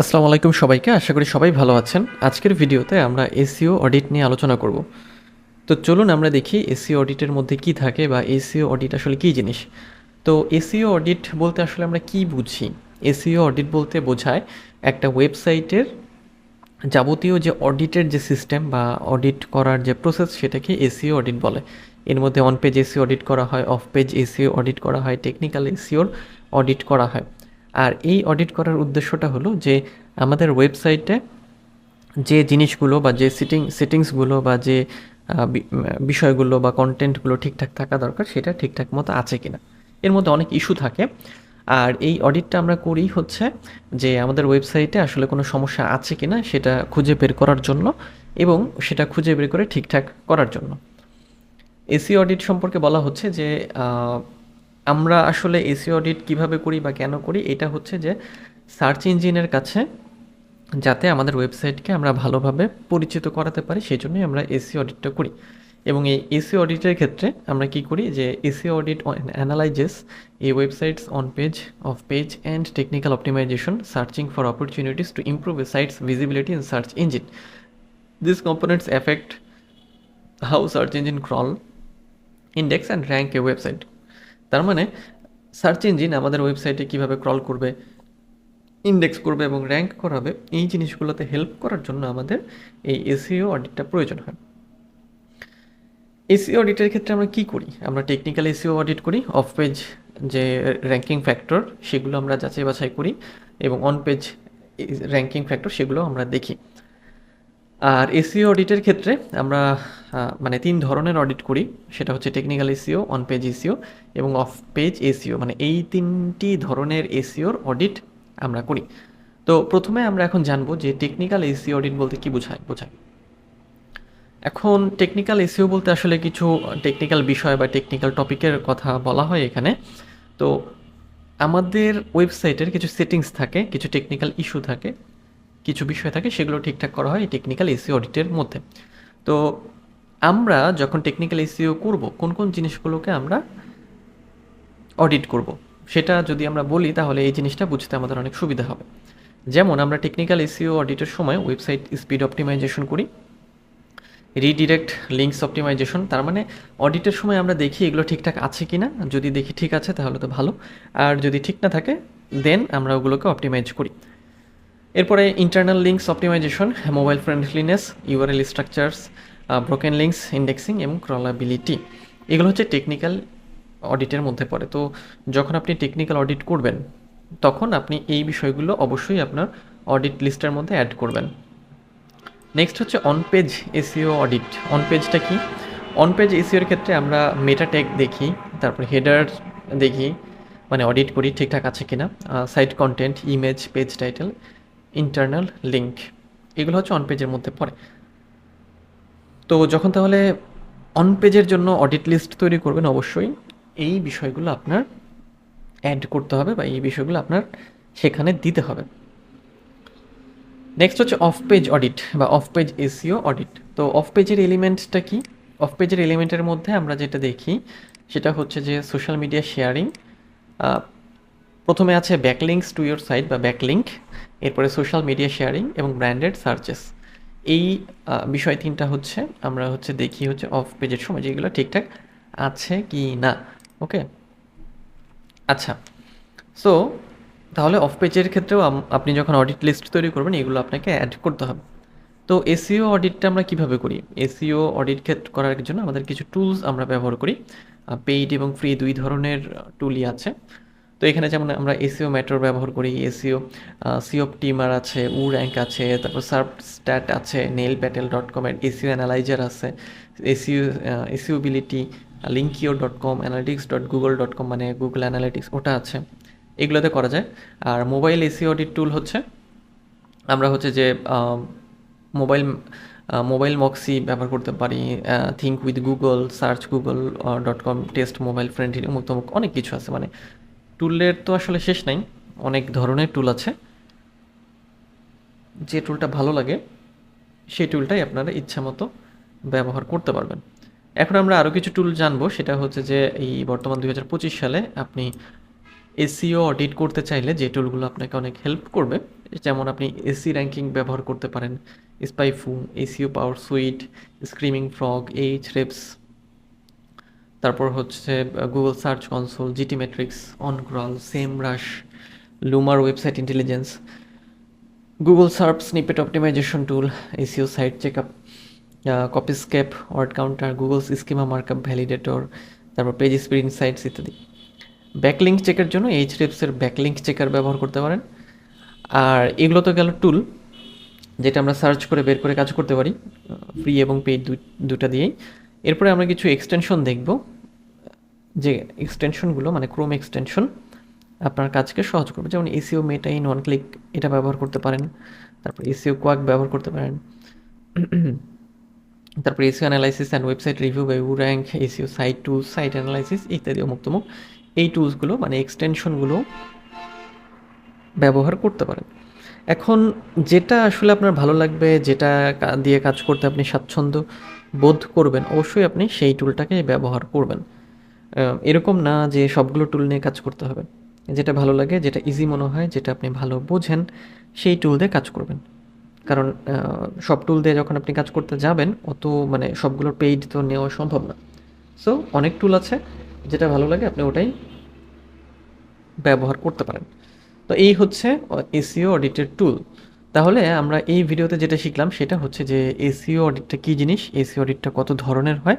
আসসালামু আলাইকুম সবাইকে, আশা করি সবাই ভালো আছেন। আজকের ভিডিওতে আমরা এসিও অডিট নিয়ে আলোচনা করব। তো চলুন আমরা দেখি এসিও অডিটের মধ্যে কি থাকে বা এসিও অডিট আসলে কী জিনিস। তো এসিও অডিট বলতে আসলে আমরা কি বুঝি? এসিও অডিট বলতে বোঝায় একটা ওয়েবসাইটের যাবতীয় যে অডিটের যে সিস্টেম বা অডিট করার যে প্রসেস সেটাকে এসিও অডিট বলে। এর মধ্যে অন পেজ এসিও অডিট করা হয় অফ পেজ এসিও অডিট করা হয় টেকনিক্যাল এসিওর অডিট করা হয়। আর এই অডিট করার উদ্দেশ্যটা হলো যে আমাদের ওয়েবসাইটে যে জিনিসগুলো বা যে সিটিং সেটিংসগুলো বা যে বিষয়গুলো বা কন্টেন্টগুলো ঠিকঠাক থাকা দরকার, সেটা ঠিকঠাক মতো আছে কিনা। এর মধ্যে অনেক ইস্যু থাকে। আর এই অডিটটা আমরা করি হচ্ছে যে আমাদের ওয়েবসাইটে আসলে কোনো সমস্যা আছে কিনা, সেটা খুঁজে বের করার জন্য এবং সেটা খুঁজে বের করে ঠিকঠাক করার জন্য। এসি অডিট সম্পর্কে বলা হচ্ছে যে আমরা আসলে এসি অডিট কীভাবে করি বা কেন করি, এটা হচ্ছে যে সার্চ ইঞ্জিনের কাছে যাতে আমাদের ওয়েবসাইটকে আমরা ভালোভাবে পরিচিত করাতে পারি সেই জন্যই আমরা এসি অডিটটা করি। এবং এই এসি অডিটের ক্ষেত্রে আমরা কি করি যে এসি অডিট অ্যানালাইজেস এই websites on page off page and technical optimization, searching for opportunities to improve a site's visibility in search engine. This components affect how search engine crawl, index and rank a website. তার মানে search engine আমাদের ওয়েবসাইটে কীভাবে crawl করবে index করবে এবং rank করাবে, এই জিনিসগুলোতে হেল্প করার জন্য আমাদের এই এসিও অডিটটা প্রয়োজন হয়। এসিও অডিটের ক্ষেত্রে আমরা কি করি? আমরা টেকনিক্যাল এসিও অডিট করি অফ পেজ যে র্যাঙ্কিং ফ্যাক্টর সেগুলো আমরা যাচাই বাছাই করি এবং অন পেজ র্যাঙ্কিং ফ্যাক্টর সেগুলো আমরা দেখি। আর এসিও অডিটের ক্ষেত্রে আমরা মানে তিন ধরনের অডিট করি। সেটা হচ্ছে technical SEO on page SEO এবং অফ পেজ এসিও মানে এই তিনটি ধরনের এসিওর অডিট আমরা করি। তো প্রথমে আমরা এখন জানব যে টেকনিক্যাল এসিও অডিট বলতে কি বোঝায় বোঝায়। এখন টেকনিক্যাল এসিও বলতে আসলে কিছু টেকনিক্যাল বিষয় বা টেকনিক্যাল টপিকের কথা বলা হয় এখানে। তো আমাদের ওয়েবসাইটের কিছু সেটিংস থাকে, কিছু টেকনিক্যাল ইস্যু থাকে। কিছু বিষয় থাকে, সেগুলো ঠিকঠাক করা হয় টেকনিক্যাল এসিও অডিটের মধ্যে। তো আমরা যখন টেকনিক্যাল এসিও করব, কোন কোন জিনিসগুলোকে আমরা অডিট করব? সেটা যদি আমরা বলি, তাহলে এই জিনিসটা বুঝতে আমাদের অনেক সুবিধা হবে। যেমন আমরা টেকনিক্যাল এসিও অডিটের সময় ওয়েবসাইট স্পিড অপটিমাইজেশন করি রিডিরেক্ট লিঙ্কস অপটিমাইজেশন তার মানে অডিটের সময় আমরা দেখি এগুলো ঠিকঠাক আছে কি না যদি দেখি ঠিক আছে, তাহলে তো ভালো। আর যদি ঠিক না থাকে দেন আমরা ওগুলোকে অপটিমাইজ করি। এরপরে internal links optimization mobile friendliness URL structures broken links indexing এবং ক্রলাবিলিটি এগুলো হচ্ছে টেকনিক্যাল অডিটের মধ্যে পড়ে। তো যখন আপনি টেকনিক্যাল অডিট করবেন, তখন আপনি এই বিষয়গুলো অবশ্যই আপনার অডিট লিস্টের মধ্যে অ্যাড করবেন। নেক্সট হচ্ছে on page SEO audit on পেজটা কি? অন পেজ এসিওর ক্ষেত্রে আমরা মেটা ট্যাগ দেখি, তারপর হেডার দেখি মানে অডিট করি ঠিকঠাক আছে কিনা site content image page title internal link এগুলো হচ্ছে অন পেজের মধ্যে পড়ে। তো যখন তাহলে অন পেজের জন্য অডিট লিস্ট তৈরি করবেন, অবশ্যই এই বিষয়গুলো আপনার অ্যাড করতে হবে বা এই বিষয়গুলো আপনার সেখানে দিতে হবে। নেক্সট হচ্ছে অফ পেজ অডিট বা অফ পেজ এসিও অডিট তো অফ পেজের এলিমেন্টটা কি? অফ পেজের এলিমেন্টের মধ্যে আমরা যেটা দেখি, সেটা হচ্ছে যে সোশ্যাল মিডিয়া শেয়ারিং প্রথমে আছে ব্যাকলিঙ্কস টু ইয়োর সাইট বা ব্যাকলিঙ্ক এরপরে সোশ্যাল মিডিয়া শেয়ারিং এবং ব্র্যান্ডেড সার্চেস এই বিষয় তিনটা হচ্ছে, আমরা হচ্ছে দেখি হচ্ছে অফ পেজের সময় যেগুলো ঠিকঠাক আছে কি না ওকে আচ্ছা সো তাহলে অফ পেজের ক্ষেত্রেও আপনি যখন অডিট লিস্ট তৈরি করবেন, এগুলো আপনাকে অ্যাড করতে হবে। তো এসিও অডিটটা আমরা কীভাবে করি? এসিও অডিট ক্ষেত্র করার জন্য আমাদের কিছু টুলস আমরা ব্যবহার করি। পেইড এবং ফ্রি দুই ধরনের টুলই আছে। তো এখানে যেমন আমরা এসিও ম্যাটার ব্যবহার করি এসিও সিওপ টিমার আছে উ র্যাঙ্ক আছে, তারপর সার্ভ স্ট্যাট আছে নেল প্যাটেল ডট কমের এসিও অ্যানালাইজার আছে SEO SEOability Linkio dot com analytics dot Google dot com মানে গুগল অ্যানালিটিক্স ওটা আছে, এগুলোতে করা যায়। আর মোবাইল এসিও অডিট টুল হচ্ছে, আমরা হচ্ছে যে মোবাইল মোবাইল মক্সি ব্যবহার করতে পারি think with Google search Google dot com test mobile friendly অমুক অনেক কিছু আছে মানে টুলের তো আসলে শেষ নাই, অনেক ধরনের টুল আছে। যে টুলটা ভালো লাগে, সেই টুলটাই আপনারা ইচ্ছা মতো ব্যবহার করতে পারবেন। এখন আমরা আরও কিছু টুল জানব, সেটা হচ্ছে যে এই বর্তমান দু হাজার পঁচিশ সালে আপনি এসিও অডিট করতে চাইলে যে টুলগুলো আপনাকে অনেক হেল্প করবে, যেমন আপনি এসি র্যাঙ্কিং ব্যবহার করতে পারেন SpyFu SEO power suite screaming frog Ahrefs তারপর হচ্ছে Google search console GTmetrix Oncrawl SEMrush Lumar website intelligence Google search snippet optimization tool SEO site check up Copyscape word counter Google schema markup validator তারপর page speed insights ইত্যাদি। Backlink চেকের জন্য H রেপসের backlink checker ব্যবহার করতে পারেন। আর এগুলো তো গেল টুল যেটা আমরা সার্চ করে বের করে কাজ করতে পারি ফ্রি এবং পেইড দুটা দিয়েই। এরপরে আমরা কিছু এক্সটেনশন দেখব। যে এক্সটেনশনগুলো মানে ক্রোম এক্সটেনশন আপনার কাজকে সহজ করবে। যেমন SEO meta in one click এটা ব্যবহার করতে পারেন। তারপর এসিও কোয়াক ব্যবহার করতে পারেন। তারপর SEO analysis and website review বা WooRank SEO site tools site analysis ইত্যাদি অমুক্তমুক এই টুলসগুলো মানে এক্সটেনশনগুলো ব্যবহার করতে পারেন। এখন যেটা আসলে আপনার ভালো লাগবে, যেটা দিয়ে কাজ করতে আপনি স্বাচ্ছন্দ্য বোধ করবেন, অবশ্যই আপনি সেই টুলটাকে ব্যবহার করবেন। এরকম না যে সবগুলো টুল নিয়ে কাজ করতে হবে। যেটা ভালো লাগে, যেটা ইজি মনে হয়, যেটা আপনি ভালো বোঝেন, সেই টুল দিয়ে কাজ করবেন। কারণ সব টুল দিয়ে যখন আপনি কাজ করতে যাবেন, অত মানে সবগুলো পেইড তো নেওয়া সম্ভব না। সো অনেক টুল আছে, যেটা ভালো লাগে, আপনি ওটাই ব্যবহার করতে পারেন। তো এই হচ্ছে এসিও অডিটের টুল তাহলে আমরা এই ভিডিওতে যেটা শিখলাম সেটা হচ্ছে যে এসিও অডিটটা কী জিনিস? এসিও অডিটটা কত ধরনের হয়?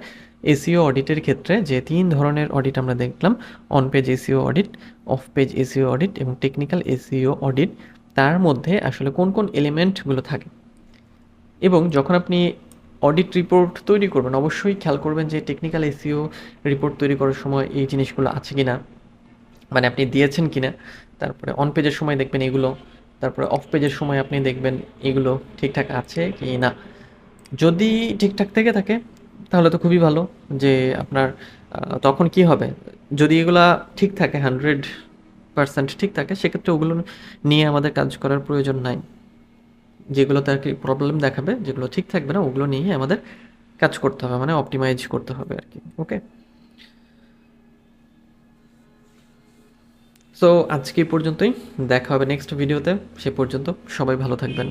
এসিও অডিটের ক্ষেত্রে যে তিন ধরনের অডিট আমরা দেখলাম on page SEO audit off page SEO audit এবং টেকনিক্যাল এসিও অডিট, তার মধ্যে আসলে কোন কোন এলিমেন্টগুলো থাকে? এবং যখন আপনি অডিট রিপোর্ট তৈরি করবেন, অবশ্যই খেয়াল করবেন যে টেকনিক্যাল এসিও রিপোর্ট তৈরি করার সময় এই জিনিসগুলো আছে কি না মানে আপনি দিয়েছেন কিনা। তারপরে অন পেজের সময় দেখবেন এগুলো তারপরে অফ পেজের সময় আপনি দেখবেন এগুলো ঠিকঠাক আছে কি না। যদি ঠিকঠাক থেকে থাকে, তাহলে তো খুবই ভালো যে আপনার তখন কি হবে? যদি এগুলা ঠিক থাকে হান্ড্রেড পার্সেন্ট ঠিক থাকে, সেক্ষেত্রে ওগুলো নিয়ে আমাদের কাজ করার প্রয়োজন নাই। যেগুলোতে আর কি প্রবলেম দেখাবে, যেগুলো ঠিক থাকবে না, ওগুলো নিয়ে আমাদের কাজ করতে হবে মানে অপটিমাইজ করতে হবে আর কি ওকে সো আজকে পর্যন্তই। দেখা হবে নেক্সট ভিডিওতে সে পর্যন্ত সবাই ভালো থাকবেন।